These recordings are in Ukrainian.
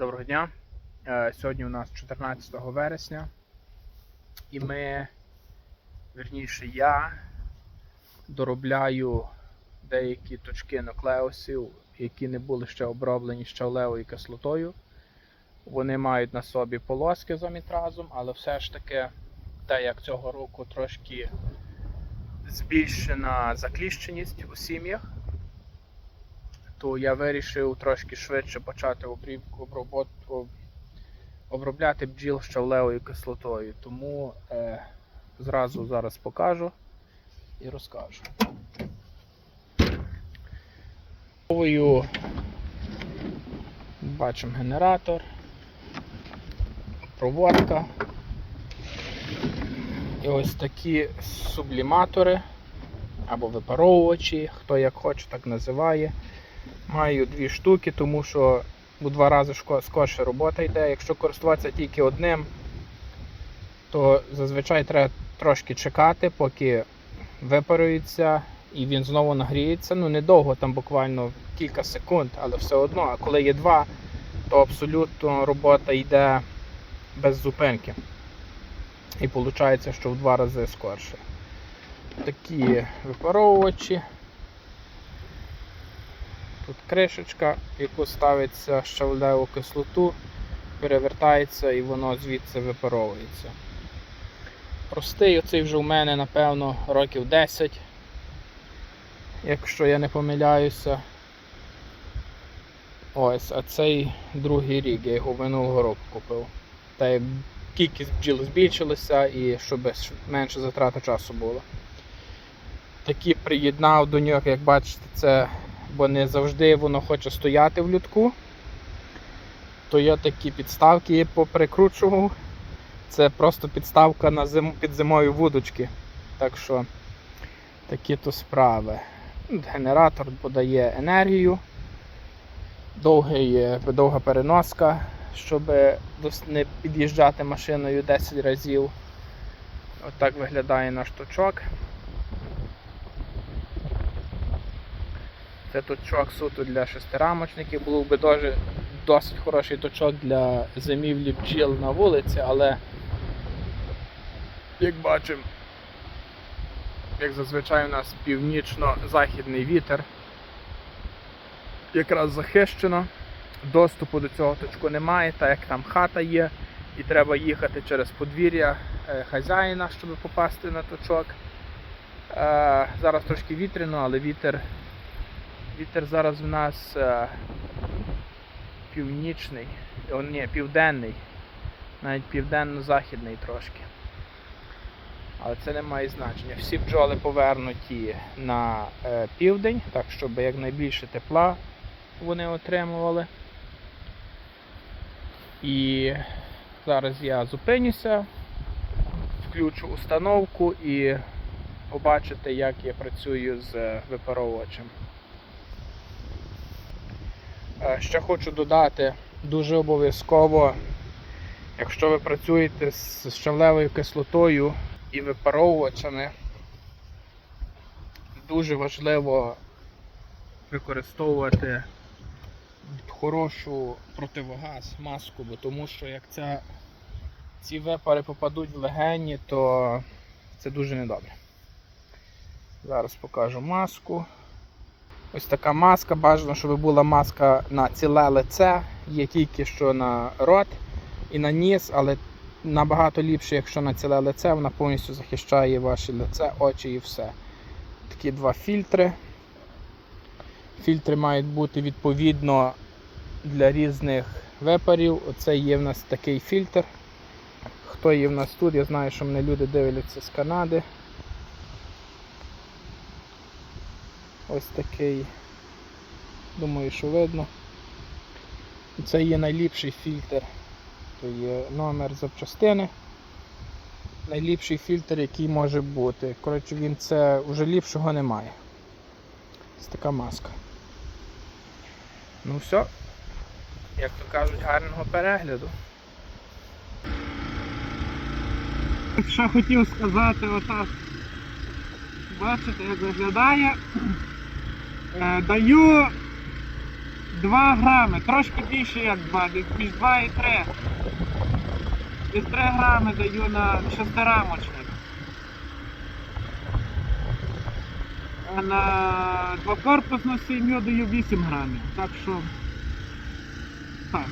Доброго дня. Е, Сьогодні у нас 14 вересня, і ми, вірніше, я доробляю деякі точки нуклеусів, які не були ще оброблені щавлевою кислотою. Вони мають на собі полоски з амітразом, але все ж таки, те як цього року трошки збільшена закліщеність у сім'ях, то я вирішив трошки швидше почати обрібку обробот- обробляти бджіл щавлевою кислотою. Тому е, зразу зараз покажу і розкажу. Бачимо генератор, проводка. І ось такі субліматори або випаровувачі, хто як хоче, так називає. Маю дві штуки, тому що у два рази скорше робота йде. Якщо користуватися тільки одним, то зазвичай треба трошки чекати, поки випарується і він знову нагріється. Ну, недовго, там буквально кілька секунд, але все одно. А коли є два, то абсолютно робота йде без зупинки. І виходить, що в два рази скорше. Такі випаровувачі. Тут кришечка, яку ставиться щавлеву кислоту, перевертається і воно звідси випаровується. Простий оцей вже у мене, напевно, років 10, якщо я не помиляюся. Ось, а цей другий рік, я його минулого року купив. Та як кількість бджіл збільшилася і щоб менше затрати часу було. Такі приєднав до нього, як бачите, це бо не завжди воно хоче стояти в людку. То я такі підставки поприкручував. Це просто підставка на зим... під зимою вудочки. Так що такі то справи. Генератор подає енергію, Довгий, довга переноска, щоб не під'їжджати машиною 10 разів. Отак виглядає наш точок. Це точок суто для шестирамочників. Був би дуже досить хороший точок для зимівлі бджіл на вулиці, але як бачимо, як зазвичай у нас північно-західний вітер. Якраз захищено. Доступу до цього точку немає, так як там хата є, і треба їхати через подвір'я е, хазяїна, щоб попасти на точок. Е, Зараз трошки вітряно, але вітер Вітер зараз в нас е, північний, о, ні, південний, навіть південно-західний трошки. Але це не має значення. Всі бджоли повернуті на е, південь, так щоб якнайбільше тепла вони отримували. І зараз я зупинюся, включу установку і побачите, як я працюю з випаровувачем. Е, Ще хочу додати, дуже обов'язково, якщо ви працюєте з щавлевою кислотою і випаровувачами, дуже важливо використовувати хорошу противогаз, маску, бо тому що як ця, ці випари попадуть в легені, то це дуже недобре. Зараз покажу маску. Ось така маска. Бажано, щоб була маска на ціле лице, є тільки що на рот і на ніс, але набагато ліпше, якщо на ціле лице, вона повністю захищає ваше лице, очі і все. Такі два фільтри. Фільтри мають бути відповідно для різних випарів. Оце є в нас такий фільтр. Хто є в нас тут, я знаю, що мене люди дивляться з Канади. Ось такий. Думаю, що видно. Це є найліпший фільтр. То є номер запчастини. Найліпший фільтр, який може бути. Коротше, він це вже ліпшого немає. Ось така маска. Ну все, як то кажуть, гарного перегляду. Що хотів сказати, отак. Бачите, як виглядає. Е, Даю 2 грами, трошки більше як 2, між 2 і 3. Десь 3 грами даю на шестирамочник. А на двокорпусну сім'ю даю 8 грамів. Так що. Так.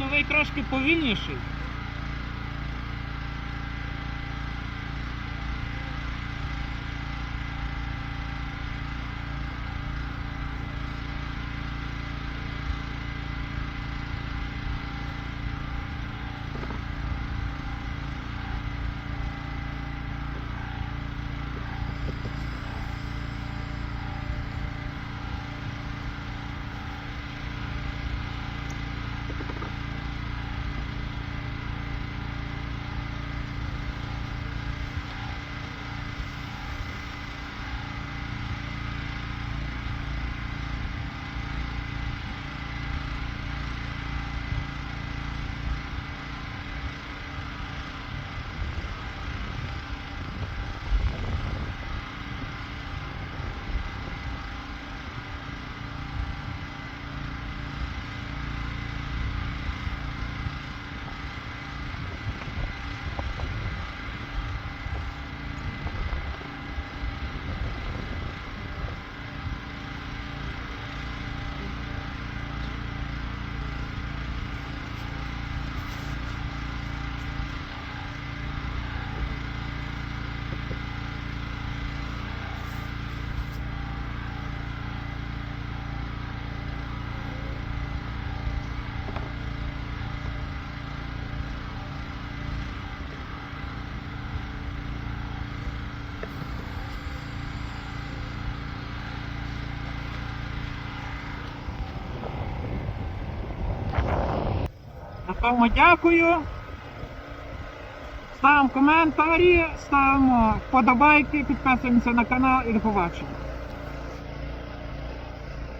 Новий трошки повільніший. На тому дякую. Ставимо коментарі, ставимо вподобайки, підписуємося на канал і до побачення.